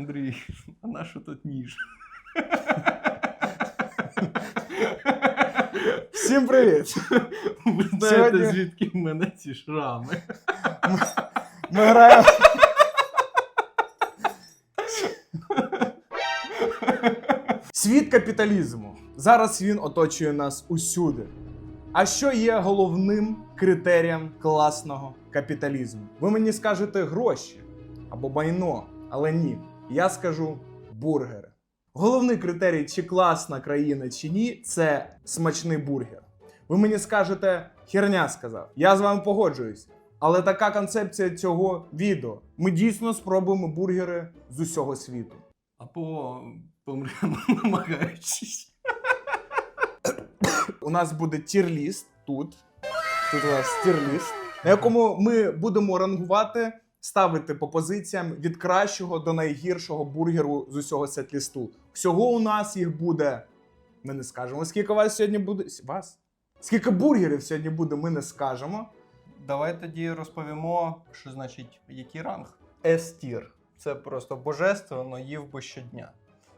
Андрій, а на що тут ніж? Всім привіт! Ви знаєте, Сьогодні- звідки в мене ці шрами? Ми граємо. Світ капіталізму. Зараз він оточує нас усюди. А що є головним критерієм класного капіталізму? Ви мені скажете гроші або майно, але ні. Я скажу бургери. Головний критерій, чи класна країна, чи ні, це смачний бургер. Ви мені скажете, херня сказав. Я з вами погоджуюсь. Але така концепція цього відео. Ми дійсно спробуємо бургери з усього світу. Або помремо намагаючись. У нас буде тір-ліст тут. Тут у нас тір-ліст, на якому ми будемо рангувати, ставити по позиціям від кращого до найгіршого бургеру з усього сет-лісту. Всього у нас їх буде. Ми не скажемо. Скільки вас сьогодні буде. Вас? Скільки бургерів сьогодні буде, ми не скажемо. Давай тоді розповімо, що значить який ранг. С-тір. Це просто божественно їв би щодня.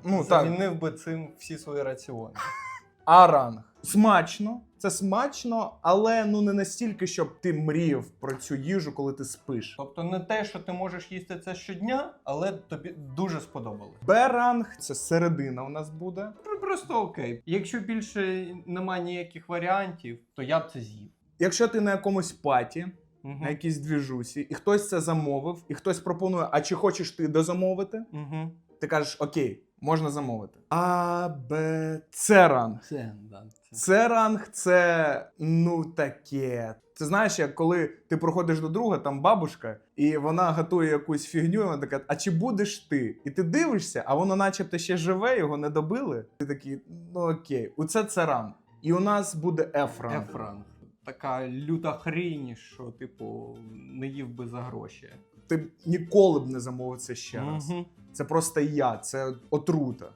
Ну так. Замінив би цим всі свої раціони. А ранг. Смачно. Це смачно, але ну не настільки, щоб ти мріяв про цю їжу, коли ти спиш. Тобто не те, що ти можеш їсти це щодня, але тобі дуже сподобалось. Б-ранг це середина у нас буде. Пр- Просто окей. Якщо більше немає ніяких варіантів, то я б це з'їв. Якщо ти на якомусь паті, Угу. на якійсь двіжусі, і хтось це замовив, і хтось пропонує, а чи хочеш ти дозамовити? Угу. Ти кажеш, окей, можна замовити. А, Б, С ранг. Це, да, це. С ранг це ну таке. Ти знаєш, як коли ти проходиш до друга, там бабушка, і вона готує якусь фігню, і вона така, а чи будеш ти? І ти дивишся, а воно начебто ще живе, його не добили. Ти такий, ну окей, оце це ранг. І у нас буде F ранг. Ефранг. Така люта хрінь, що, типу, не їв би за гроші. Ти б ніколи б не замовив це ще раз. Мгм. Це просто я, це отрута.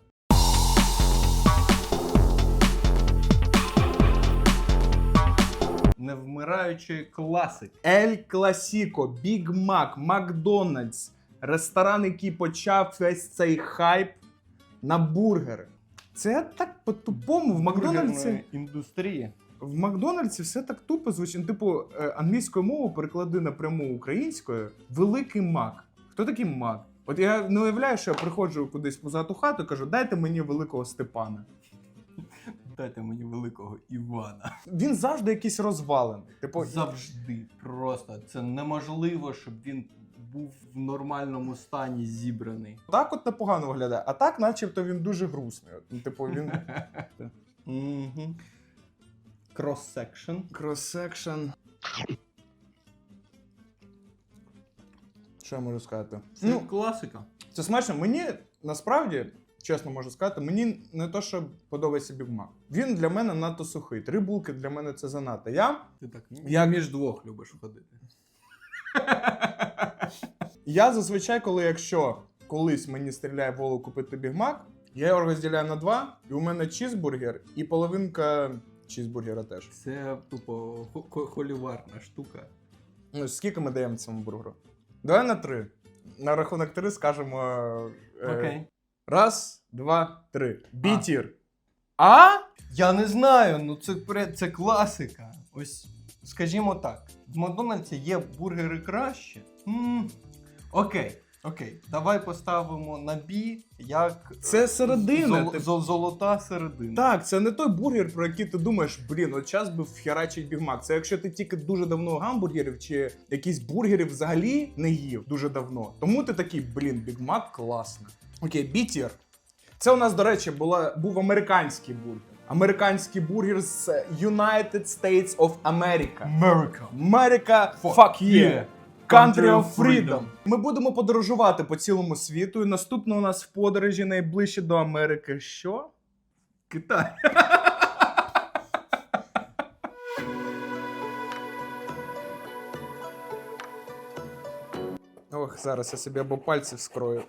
Невмираючий класик. Ель Класіко, Біг Мак, Макдональдс, ресторан, який почав весь цей хайп на бургери. Це так по-тупому. В Макдональдсі, індустрії. в Макдональдсі все так тупо звучить. Ну, Типу, е, англійською мовою переклади напряму українською Великий Мак. Хто такий Мак? От я не уявляю, що я приходжу кудись позаду хату і кажу, дайте мені великого Степана. Дайте мені великого Івана. Він завжди якийсь розвален. Типу, Завжди. Просто це неможливо, щоб він був в нормальному стані зібраний. так от непогано виглядає, а так, начебто, він дуже грустний. От, ну, Типу, він. Крос-секшн. крос-секшн. Що я можу сказати? Це Ну, класика. це смачно. Мені насправді, чесно можу сказати, мені не то, що подобається бігмак. Він для мене надто сухий. Три булки для мене це занадто. Я, Ти так Я- між двох любиш ходити. я зазвичай, коли якщо колись мені стріляє в голову купити бігмак, я його розділяю на два, і у мене чізбургер і половинка чізбургера теж. Це тупо хо- хо- холіварна штука. Ну, скільки ми даємо цьому бургеру? Давай на три. На рахунок три скажемо. е, Окей. Раз, два, три. Бітір. А? Я не знаю, ну це, пре- це класика. Ось, скажімо так, в Макдональдсі є бургери краще. м окей, окей. Давай поставимо на бі як Це середина, зол- ти- зол- золота середина. Так, це не той бургер, про який ти думаєш, блін, от час би вхерачить бігмак. Це якщо ти тільки дуже давно гамбургерів чи якісь бургерів взагалі не їв дуже давно. Тому ти такий, блін, бігмак класний. Окей, бітір. Це у нас, до речі, була, був американський бургер. Американський бургер з United States of America. America. America, Fuck fuck yeah. yeah. Country of freedom. Ми будемо подорожувати по цілому світу. І наступно у нас в подорожі найближче до Америки. Що? Китай. Ох, зараз я собі або пальці вскрою,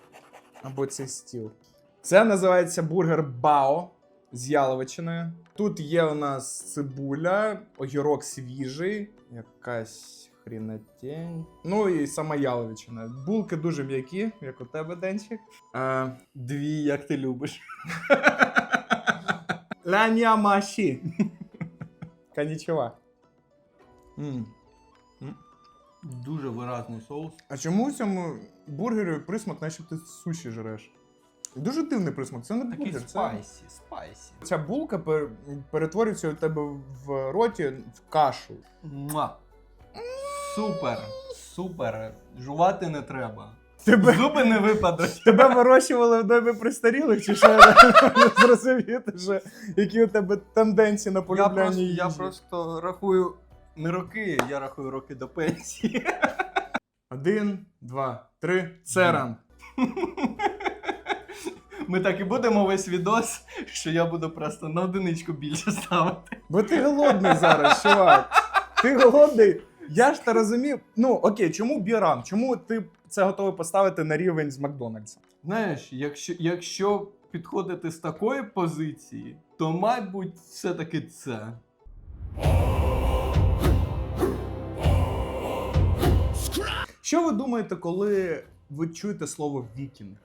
або цей стіл. Це називається бургер Бао з яловичиною. Тут є у нас цибуля, огірок свіжий, якась хрінатень. Ну і сама яловичина. Булки дуже м'які, як у тебе, Денчик. Е, Дві, як ти любиш. Ля нямаші. Конічова. М. Дуже виразний соус. А чому в цьому бургері присмак, наче ти суші жреш? Дуже дивний присмак, це не Такий бургер. Це... спайсі, спайсі. Ця булка пер- перетворюється у тебе в роті в кашу. Муа. Супер, супер. Жувати не треба. Тебе, Зуби не випадуть. тебе вирощували в домі престарілих, чи що я не зрозуміти, що які у тебе тенденції на Я полюбляння їжі? я просто рахую не роки, я рахую роки до пенсії. Один, два, три. Церан. Ми так і будемо весь відос, що я буду просто на одиничку більше ставити. Бо ти голодний зараз, чувак. Ти голодний. Я ж та розумів. Ну окей, чому Біран? Чому ти це готовий поставити на рівень з Макдональдсом? Знаєш, якщо, якщо підходити з такої позиції, то, мабуть, все-таки це. Що ви думаєте, коли ви чуєте слово вікінг?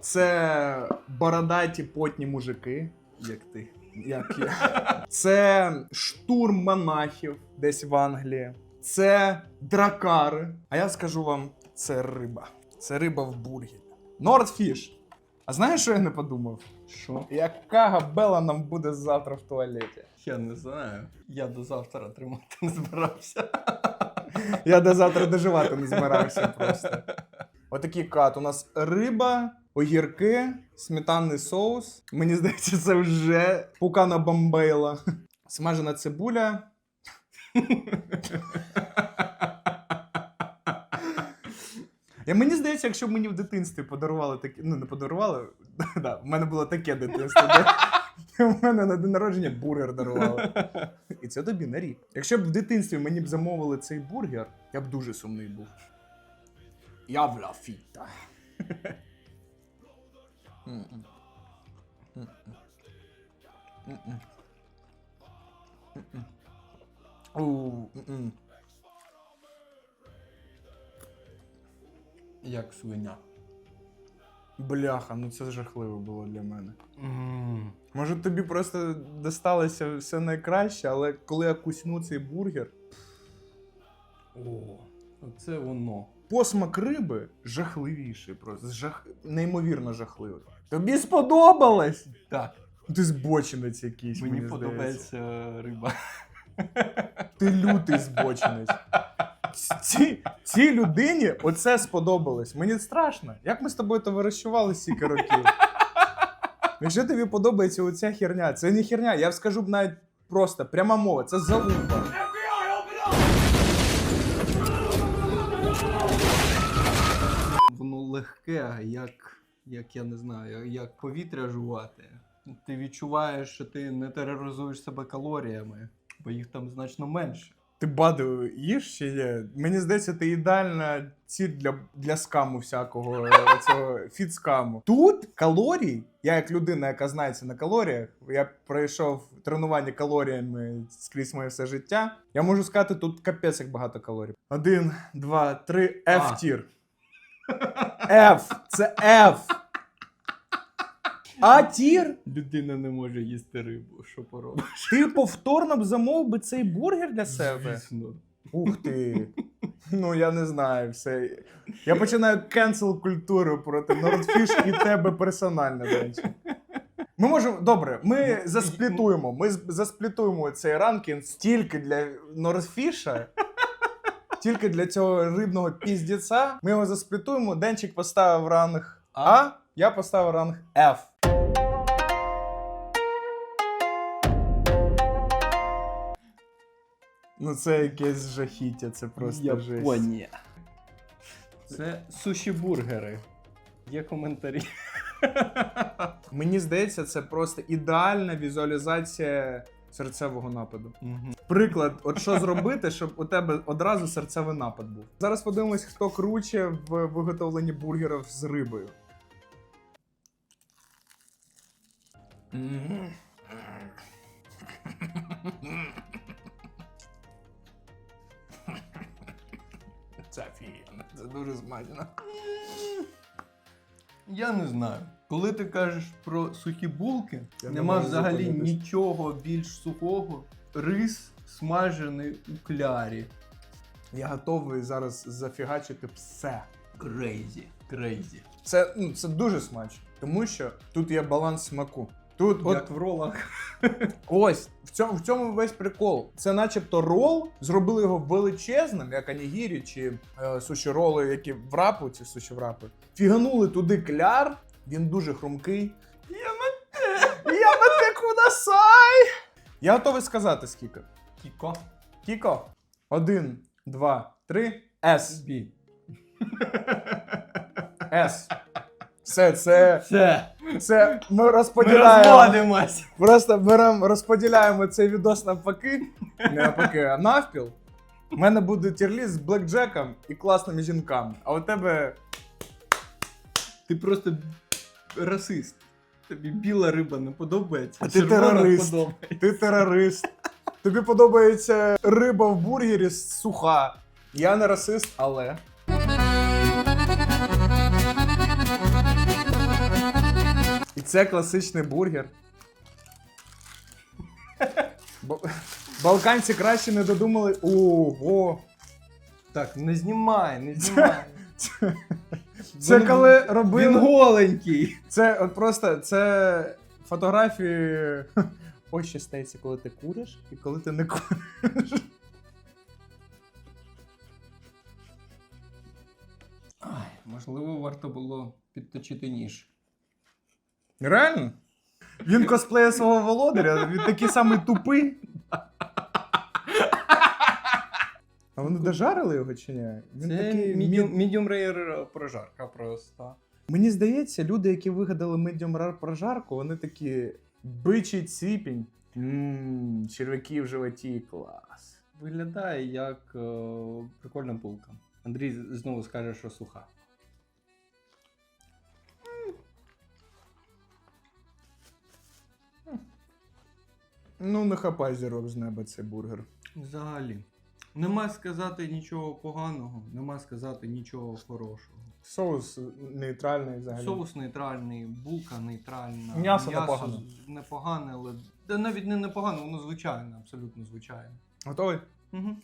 Це бородаті потні мужики, як ти. Як я. Це штурм монахів десь в Англії. Це дракари. А я скажу вам, це риба. Це риба в бургері. Нордфіш. А знаєш, що я не подумав? Що? Яка габела нам буде завтра в туалеті? Я не знаю. Я до завтра тримати не збирався. Я до завтра доживати не збирався просто. Отакий кат. У нас риба, огірки, сметанний соус. Мені здається, це вже пукана бомбейла. Смажена цибуля. Я мені здається, якщо б мені в дитинстві подарували такі. Ну, не подарували. да, в мене було таке дитинство. де В мене на день народження бургер дарували. І це тобі на рік. Якщо б в дитинстві мені б замовили цей бургер, я б дуже сумний був. Я в лафіта. М-м. М-м. М-м. М-м. У. Як свиня. Бляха, ну це жахливо було для мене. М. Може тобі просто досталося все найкраще, але коли я кусну цей бургер, О, оце воно. посмак риби жахливіший просто. Жах... Неймовірно жахливий. Тобі сподобалось? Так, Ти збочинець якийсь. мені Мені, подобається риба. Ти лютий збочинець. Ці, цій людині оце сподобалось. Мені страшно. Як ми з тобою товаришували стільки років? Якщо тобі подобається оця херня, це не херня, я скажу б навіть просто пряма мова, це залупа. Воно легке, як, як я не знаю, як- повітря жувати. Ти відчуваєш, що ти не тероризуєш себе калоріями, бо їх там значно менше. Ти баду їш чи є? Мені здається, ти ідеальна ціль для, для скаму всякого цього фіт-скаму. Тут калорій, я як людина, яка знається на калоріях, я пройшов тренування калоріями скрізь моє все життя. Я можу сказати, тут капець як багато калорій. Один, два, три. F-тір. F. Це F. А тір? Людина не може їсти рибу, що поробиш? Ти повторно б замовив би цей бургер для себе? Звісно. Ух ти. Ну, я не знаю все. Я починаю кенсел культуру проти Nordfish і тебе персонально, Денчик. Ми можемо. Добре, ми засплітуємо. Ми з- засплітуємо цей ранкінг стільки для Нордфіша, тільки для цього рибного піздіця. Ми його засплітуємо. Денчик поставив ранг А, я поставив ранг F. Ну, це якесь жахіття, це просто жесть. Японія. Це суші-бургери. Є коментарі. Мені здається, це просто ідеальна візуалізація серцевого нападу. Приклад, от що зробити, щоб у тебе одразу серцевий напад був. Зараз подивимось, хто круче в виготовленні бургерів з рибою. Мгм. Це дуже смачно. Я не знаю. Коли ти кажеш про сухі булки, Я нема можу взагалі зупинитись. нічого більш сухого. Рис смажений у клярі. Я готовий зараз зафігачити все. Крейзі. Крейзі. Це, ну, це дуже смачно, тому що тут є баланс смаку. Тут от Як в ролах. ось в цьому, в цьому весь прикол. Це начебто рол, зробили його величезним, як анігірі чи е, суші роли, які в рапу, ці суші в рапи. Фіганули туди кляр, він дуже хрумкий. Ямате кудасай! Я готовий сказати скільки. Кіко. Кіко. Один, два, три. С. Бі. С. Все, це, Все. це ми Ми розводимось. Просто беремо, розподіляємо цей відос навпаки. Не навпаки, а навпіл. У мене буде тірліст з блекджеком і класними жінками. А у тебе Ти просто расист. Тобі біла риба не подобається. А ти червона терорист. подобається. ти терорист. Тобі подобається риба в бургері суха. Я не расист, але. Це класичний бургер. Балканці краще не додумали. Ого! Так, не знімай, не знімай. Це коли Він голенький. Це от просто це фотографії. Ось що стається, коли ти куриш і коли ти не куриш. Ай, можливо, варто було підточити ніж. Реально? Він косплеє свого володаря, він такий самий тупий. А вони дожарили його чи ні? Він Це такий medium, мі- medium rare прожарка просто. Мені здається, люди, які вигадали medium rare прожарку, вони такі бичий ціпінь. Ммм, черв'яки в животі, клас. Виглядає як е, прикольна булка. Андрій знову скаже, що суха. Ну, не хапай зірок з неба цей бургер. Взагалі. Нема сказати нічого поганого, нема сказати нічого хорошого. Соус нейтральний взагалі. Соус нейтральний, булка нейтральна. М'ясо непогане. непогане, але та навіть не непогане, воно звичайне, абсолютно звичайне. Готовий? Угу.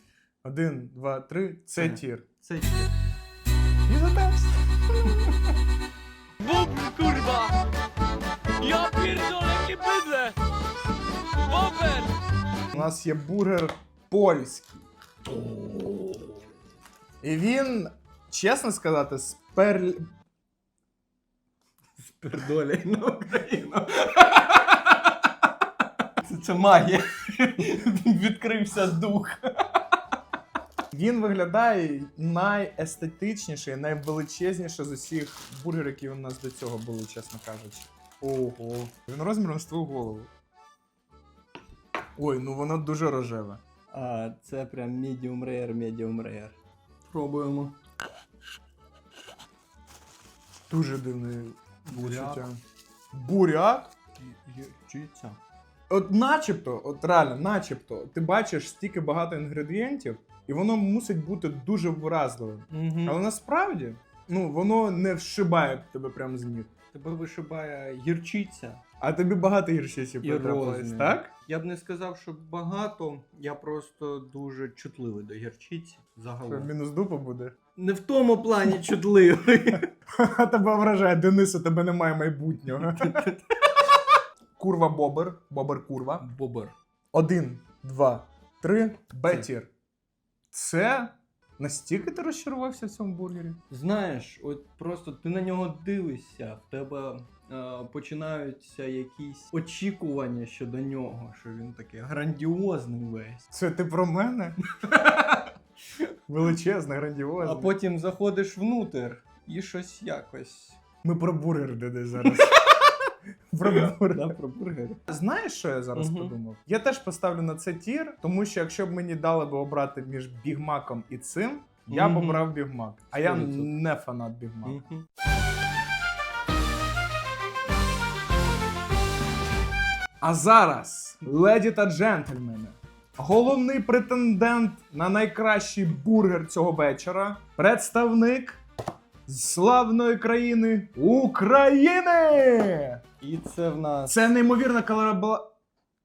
Один, два, три. Це Це. тір. Це І за. Bum, kurwa! Ja pierdolę, jakie bydle! Bobel! У нас є бургер польський. І він, чесно сказати, спер... пердоля на Україну. Це, це магія. Відкрився дух. Він виглядає найестетичніше, найвеличезніше з усіх бургерів, які у нас до цього були, чесно кажучи. Ого. Він розміром з твою голову. Ой, ну воно дуже рожеве. А, це прям medium rare, medium rare. Пробуємо. Дуже дивне Буряк. відчуття. Буряк? Гірчиця. От начебто, от реально, начебто, ти бачиш стільки багато інгредієнтів, і воно мусить бути дуже вразливим. Угу. Але насправді, ну, воно не вшибає тебе прямо з ніг. Тебе вишибає гірчиця. А тобі багато гіршісів І потрапилось, розмір. так? Я б не сказав, що багато. Я просто дуже чутливий до гірчиці. Що Загалом. мінус дупа буде. Не в тому плані чутливий. Тебе вражає, Денис, у тебе немає майбутнього. Курва бобер, бобер курва. Бобер. Один, два, три, бетір. Це настільки ти розчарувався в цьому бургері? Знаєш, от просто ти на нього дивишся, в тебе починаються якісь очікування щодо нього, що він такий грандіозний весь. Це ти про мене? Величезне, грандіозне. А потім заходиш внутрь і щось якось. Ми про бургер Денис зараз. Про бургер. Да, про бургери. Знаєш, що я зараз Мгм. подумав? Я теж поставлю на це тір, тому що якщо б мені дали би обрати між бігмаком і цим, я б Мгм. обрав бігмак. А я 100%. не фанат бігмака. Мгм. А зараз, леді та джентльмени, головний претендент на найкращий бургер цього вечора. Представник славної країни України. І це в нас Це неймовірна колабора...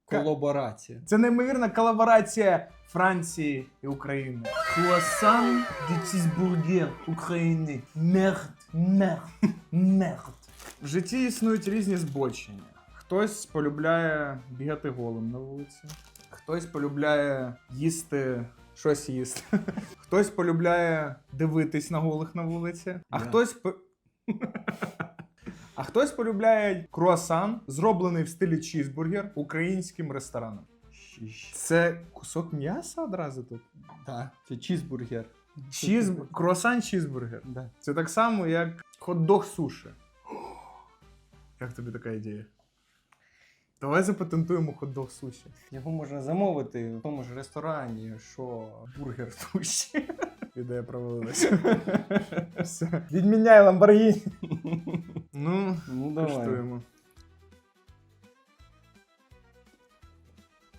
колаборація. Це неймовірна колаборація Франції і України. Круасан де України. Мерд, мерд, мерд. В житті існують різні збочення. Хтось полюбляє бігати голим на вулиці, хтось полюбляє їсти щось їсти. Хтось полюбляє дивитись на голих на вулиці, а хтось. по- А хтось полюбляє круасан, зроблений в стилі чізбургер українським рестораном. Це кусок м'яса одразу тут? Так, це чізбургер. Чіз... Круасан чізбургер. Да. Це так само, як хот-дог суші. Як тобі така ідея? Давай запатентуємо хот-дог суші. Його можна замовити в тому ж ресторані, що бургер суші. Ідея провалилася. Все. Відміняй Ламборгіні. Ну, Ну давай. Коштуємо.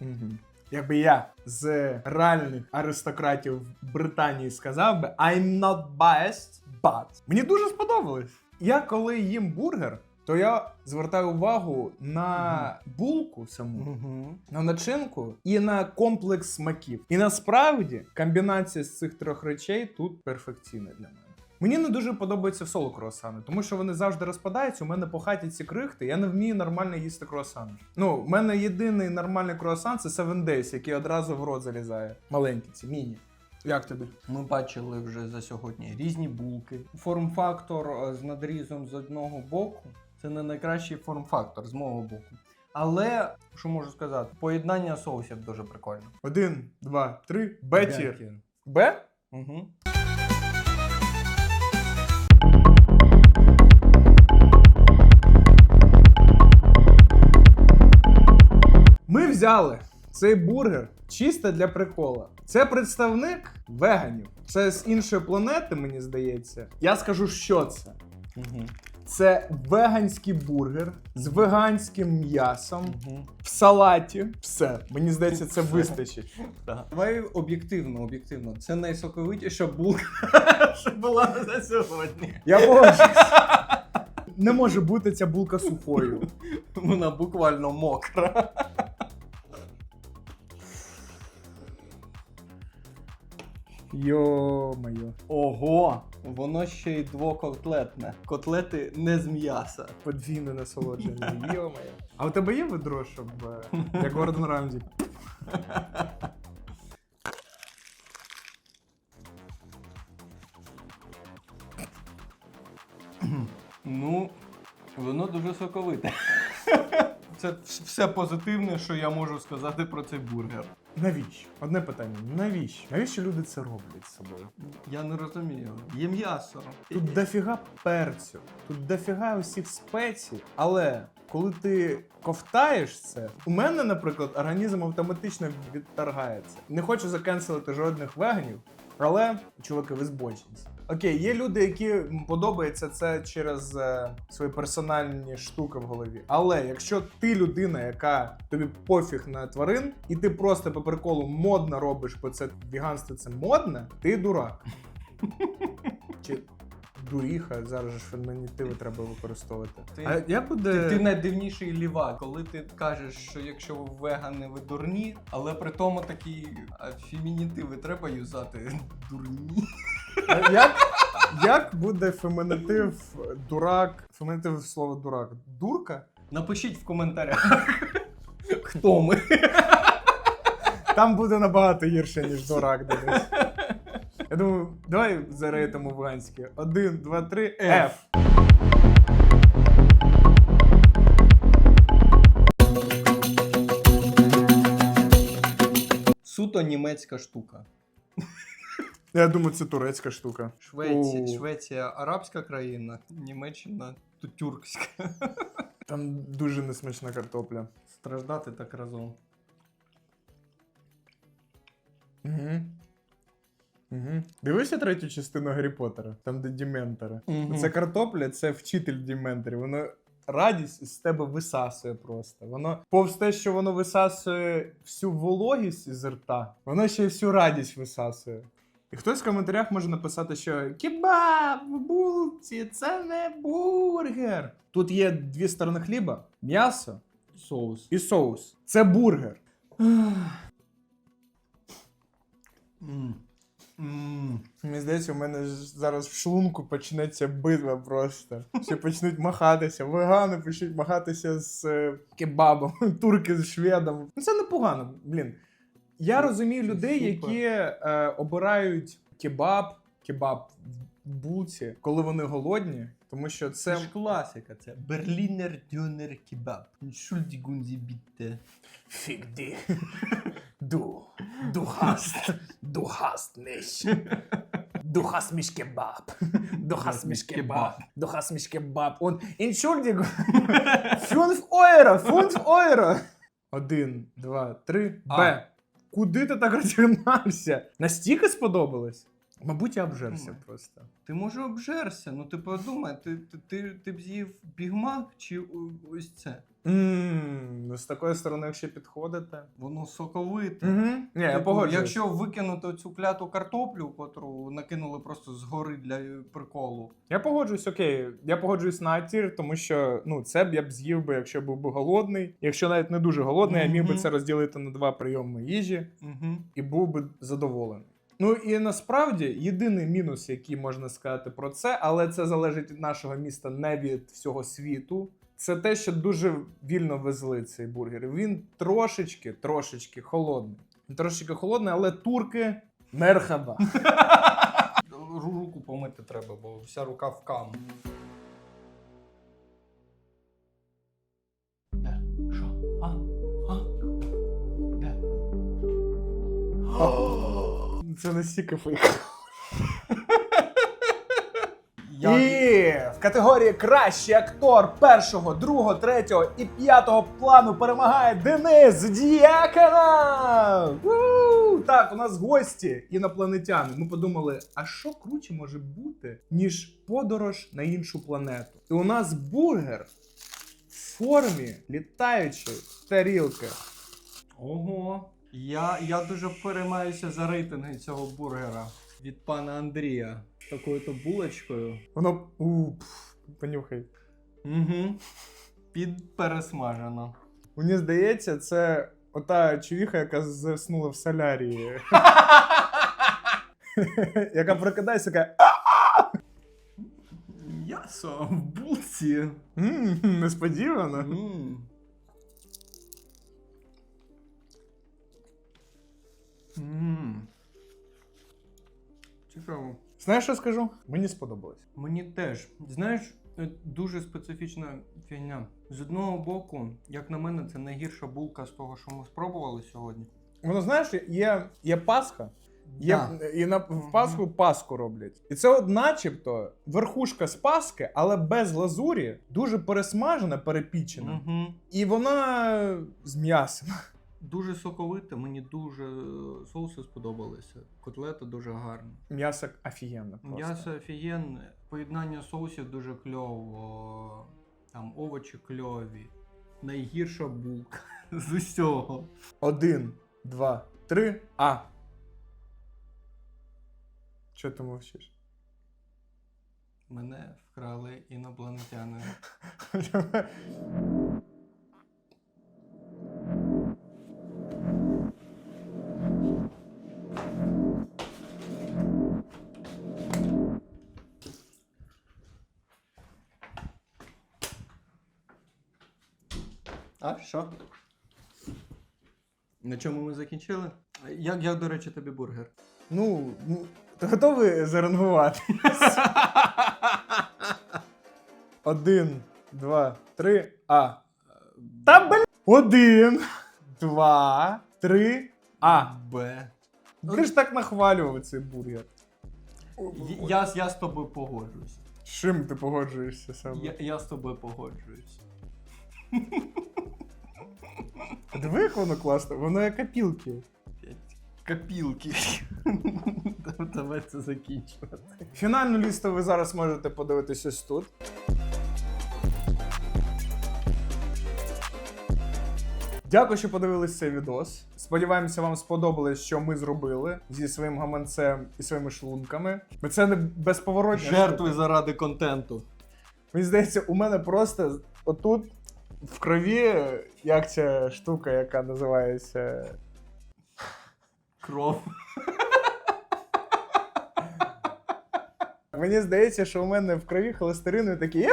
Угу. Якби я з реальних аристократів Британії сказав би I'm not biased, but мені дуже сподобалось. Я коли їм бургер, то я звертаю увагу на булку саму, на начинку і на комплекс смаків. І насправді комбінація з цих трьох речей тут перфекційна для мене. Мені не дуже подобаються соло круасани, тому що вони завжди розпадаються. У мене по хаті ці крихти, я не вмію нормально їсти круасани. Ну, у мене єдиний нормальний круасан це Seven Days, який одразу в рот залізає. Маленький, ці міні. Як тобі? Ми бачили вже за сьогодні різні булки. Форм-фактор е, з надрізом з одного боку це не найкращий форм-фактор з мого боку. Але що можу сказати, поєднання соусів дуже прикольно. Один, два, три. Бетір. Б? Угу. Ми взяли цей бургер чисто для прикола. Це представник веганів. Це з іншої планети, мені здається. Я скажу, що це. Угу. Це веганський бургер з веганським м'ясом Угу. в салаті. Все, мені здається, це вистачить. Давай об'єктивно, об'єктивно. Це найсоковитіша булка, що була за сьогодні. Я можу. Не може бути ця булка сухою. Вона буквально мокра. Йо-моє. Ого! Воно ще й двокотлетне. Котлети не з м'яса. Подвійне насолодження. Йо-моє. А у тебе є ведро, щоб е, як Гордон Рамзі? Ну, воно дуже соковите. Це вс- все позитивне, що я можу сказати про цей бургер. Навіщо? Одне питання: навіщо? Навіщо люди це роблять з собою? Я не розумію. Є м'ясо. Тут дофіга перцю, тут дофіга усіх спецій, але коли ти ковтаєш це, у мене, наприклад, організм автоматично відторгається. Не хочу закенселити жодних веганів, але чуваки, ви збочинці. Окей, є люди, які подобається це через е, свої персональні штуки в голові. Але якщо ти людина, яка тобі пофіг на тварин, і ти просто по приколу модно робиш, бо це віганство це модне, ти дурак. Чи дуріха, зараз же ж фемінітиви треба використовувати. Ти- а як буде. Ти, ти найдивніший лівак, коли ти кажеш, що якщо ви вегани, ви дурні, але при тому такі фемінітиви треба юзати дурні. А Як, як буде фемінітив дурак? Фемінітив слова дурак. Дурка? Напишіть в коментарях, хто ми. Там буде набагато гірше, ніж дурак дивись. Я думаю, давай зарейтимо вганське. Один, два, три, F. Суто німецька штука. Я думаю, це турецька штука. Швеція, О. Швеція арабська країна, Німеччина тюркська. Там дуже несмачна картопля. Страждати так разом. Угу. Угу. Дивишся третю частину Гаррі Поттера, там де Діментори. Мгм. Це картопля, це вчитель Діменторів. Воно радість з тебе висасує просто. Воно повз те, що воно висасує всю вологість із рта, воно ще й всю радість висасує. І хтось в коментарях може написати, що кебаб в булці це не бургер. Тут є дві сторони хліба: м'ясо Соус. і соус. Це бургер. Мені здається, у мене ж зараз в шлунку почнеться битва просто. Всі почнуть махатися, вегани почнуть махатися з е, кебабом, турки з шведом. Ну це непогано, блін. Я розумію людей, які е, обирають кебаб, кебаб в булці, коли вони голодні, тому що Це це ж класика, це Берлінер Дюнер Кебаб. Шульдігунзі бітте. Fick dich. Du, du hast, du hast mich. Du hast mich Kebab. Du hast mich Kebab. Du hast mich Kebab. Und Entschuldigung. 5 Euro, 5 Euro. Один, два, три. Б. Куди ти так розігнався? Настільки сподобалось? Мабуть, я обжерся Думаю. просто. Ти може обжерся, ну ти подумай, ти, ти, ти, ти б з'їв бігмак чи ось це? Ну з такої сторони, якщо підходите. Воно соковите. Угу. Ні, я Типу, погоджуюсь. Якщо викинути цю кляту картоплю, котру накинули просто згори для приколу. Я погоджуюсь, окей. Я погоджуюсь на атір, тому що ну це б я б з'їв би, якщо був би голодний. Якщо навіть не дуже голодний, я міг би це розділити на два прийоми їжі Угу. і був би задоволений. Ну і насправді єдиний мінус, який можна сказати про це, але це залежить від нашого міста, не від всього світу. Це те, що дуже вільно везли цей бургер. Він трошечки, трошечки холодний. Він Трошечки холодний, але турки мерхаба. Руку помити треба, бо вся рука в каму. Де? Що? А? А? Де? Це настільки фейк. Я... І в категорії Кращий актор першого, другого, третього і п'ятого плану перемагає Денис Діякона! Ву! Так, у нас гості інопланетяни. Ми подумали, а що круче може бути, ніж подорож на іншу планету? І у нас бургер в формі літаючої тарілки. Ого. Я, я дуже переймаюся за рейтинги цього бургера від пана Андрія. Такою-то булочкою. Воно у, пф, понюхай. Угу. Підпересмажено. Мені здається, це ота човіха, яка заснула в солярії. яка прокидається, яка М'ясо в булці. «М, несподівано. М. М. Цікаво. Знаєш, що скажу? Мені сподобалось. Мені теж. Знаєш, е, дуже специфічна фігня. З одного боку, як на мене, це найгірша булка з того, що ми спробували сьогодні. Воно знаєш, є, є Пасха, є, Да. і на, в Пасху Пасху роблять. І це от начебто верхушка з Паски, але без лазурі, дуже пересмажена, перепічена. Угу. І вона з м'ясом. Дуже соковите, мені дуже е, соуси сподобалися. Котлета дуже гарна. М'ясо офігенно просто. М'ясо офігенне, поєднання соусів дуже кльово, там овочі кльові. Найгірша булка з усього. Один, два, три, а. Чого ти мовчиш? Мене вкрали інопланетяни. А, що? На чому ми закінчили? Як, як до речі, тобі бургер? Ну, ну, ти готовий зарангувати? Один, два, три, а. Та блін! Один, два, три, а. Б. Ти ж так нахвалював цей бургер. Я, я з тобою погоджуюсь. З чим ти погоджуєшся саме? Я, я з тобою погоджуюсь. Диви, як воно класно, воно як копілки. Копілки. Давай це закінчувати. Фінальну лісту ви зараз можете подивитися ось тут. Дякую, що подивились цей відос. Сподіваємося, вам сподобалось, що ми зробили зі своїм гаманцем і своїми шлунками. Бо це не безповоротня. Жертви заради контенту. Мені здається, у мене просто отут в крові, як ця штука, яка називається. Кров. Мені здається, що у мене в крові холестерину і такі!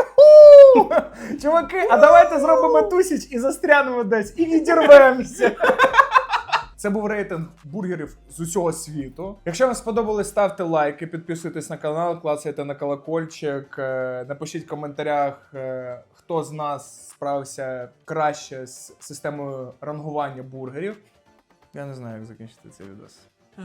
Чуваки, а давайте зробимо тусіч і застрянемо десь і відірвемося. Це був рейтинг бургерів з усього світу. Якщо вам сподобалось, ставте лайки, підписуйтесь на канал, клацайте на колокольчик, е, напишіть в коментарях, е, хто з нас справився краще з системою рангування бургерів. Я не знаю, як закінчити цей відос. Е,